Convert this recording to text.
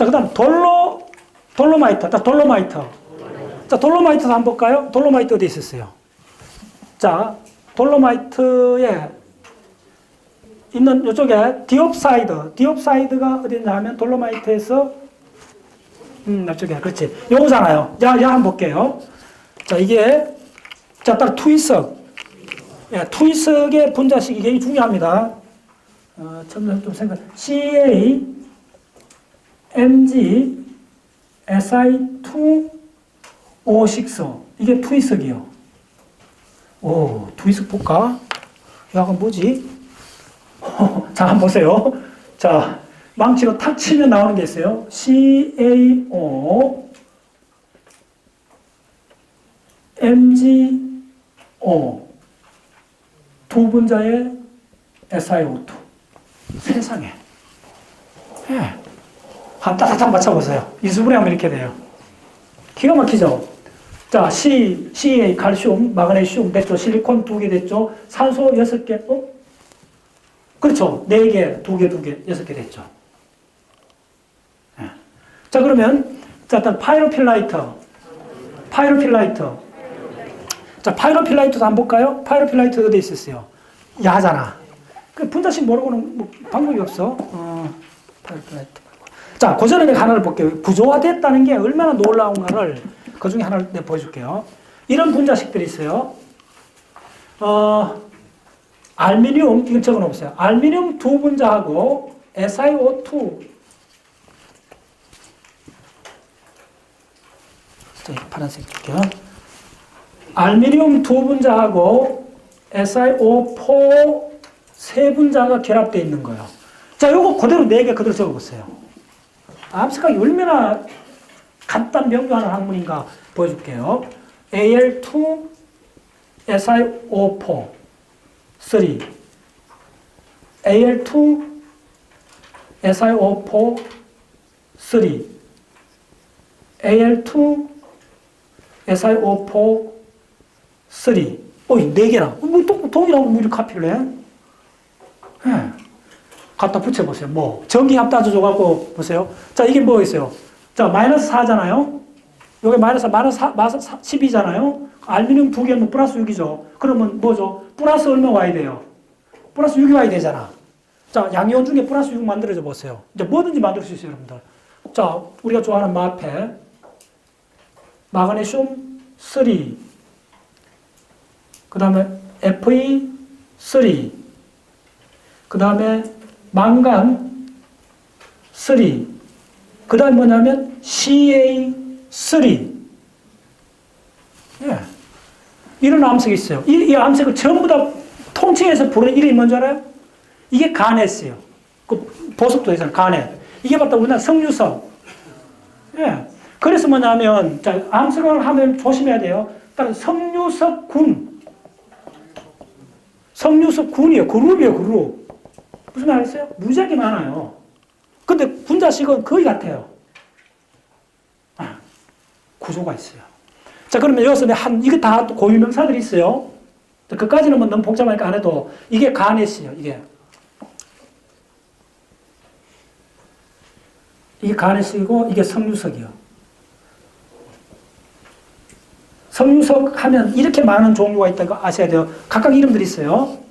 자, 그 다음 돌로, 돌로마이트. 자, 돌로마이트. 자, 돌로마이트 한번 볼까요? 돌로마이트 어디 있었어요? 자, 돌로마이트에 있는 이쪽에 디옵사이드. 디옵사이드가 어디 있냐 하면 돌로마이트에서 음, 이쪽에. 그렇지. 요거잖아요. 자, 야, 한번 볼게요. 자, 이게, 자, 딱 투이석. 예, 투이석의 분자식이 굉장히 중요합니다. 어, 좀, 좀 생각, CA, MG, SI2, O6. 이게 투이석이요. 오, 투이석 볼까? 약간 뭐지? 자, 한번 보세요. 자, 망치로 탁 치면 나오는 게 있어요. CAO, MGO. 두 분자의 SiO2. 세상에. 예. 한 따뜻한 맞춰보세요. 이수분해 하면 이렇게 돼요. 기가 막히죠? 자, C, CA, 칼슘, 마그네슘 됐죠? 실리콘 두 개 됐죠? 산소 여섯 개, 어? 그렇죠. 네 개, 두 개, 두 개, 여섯 개 됐죠. 예. 자, 그러면, 자, 일단 파이로필라이트. 파이로필라이트. 자, 파이로필라이트도 한번 볼까요? 파이로필라이트 어디 있었어요? 야잖아. 그 분자식 모르고는 뭐 방법이 없어. 어, 파이로필라이트. 자, 그 전에 내가 하나를 볼게요. 구조화됐다는 게 얼마나 놀라운가를 그 중에 하나를 내가 보여줄게요. 이런 분자식들이 있어요. 어, 알미늄, 이건 적어 놓으세요. 알미늄 두 분자하고 SiO2. 자, 파란색 줄게요. 알미늄 두 분자하고 SiO4 세 분자가 결합되어 있는 거예요. 자, 요거 그대로 네 개 그대로 적어 보세요. 암석학이 얼마나 간단 명료한 학문인가 보여줄게요. Al2 SiO4 3 Al2 SiO4 3 Al2 SiO4 3 어이 네 개나 뭐 동- 동일하고 뭐 이렇게 카피를 해? 예. 갖다 붙여보세요. 뭐 전기압 따져줘갖고 보세요. 자 이게 뭐 있어요? 자 마이너스 4잖아요. 여기 마이너스 마이너스 4, 마이너스 10이잖아요. 알루미늄 두 개는 플러스 6이죠. 그러면 뭐죠? 플러스 얼마 와야 돼요? 플러스 6이 와야 되잖아. 자 양이온 중에 플러스 6 만들어줘 보세요. 이제 뭐든지 만들 수 있어요, 여러분들. 자 우리가 좋아하는 마페 마그네슘 3, 그 다음에 Fe3, 그 다음에 망간 3, 그 다음에 뭐냐면 CA3. 예. 이런 암석이 있어요. 이, 이 암석을 전부 다 통칭해서 부르는 이름이 뭔지 알아요? 이게 가넷이에요. 그 보석도 있잖아요. 가넷. 이게 바로 우리나라 성유석. 예. 그래서 뭐냐면, 자, 암석을 하면 조심해야 돼요. 따라 성유석 군. 성유석 군이에요. 그룹이에요, 그룹. 무슨 말 했어요? 무지하게 많아요. 근데 분자식은 거의 같아요. 아, 구조가 있어요. 자, 그러면 여기서 한, 이게 다 고유명사들이 있어요. 자, 그까지는 뭐 너무 복잡하니까 안 해도, 이게 가넷이에요, 이게. 이게 가넷이고, 이게 성유석이요. 성유석 하면 이렇게 많은 종류가 있다는 거 아셔야 돼요. 각각 이름들이 있어요.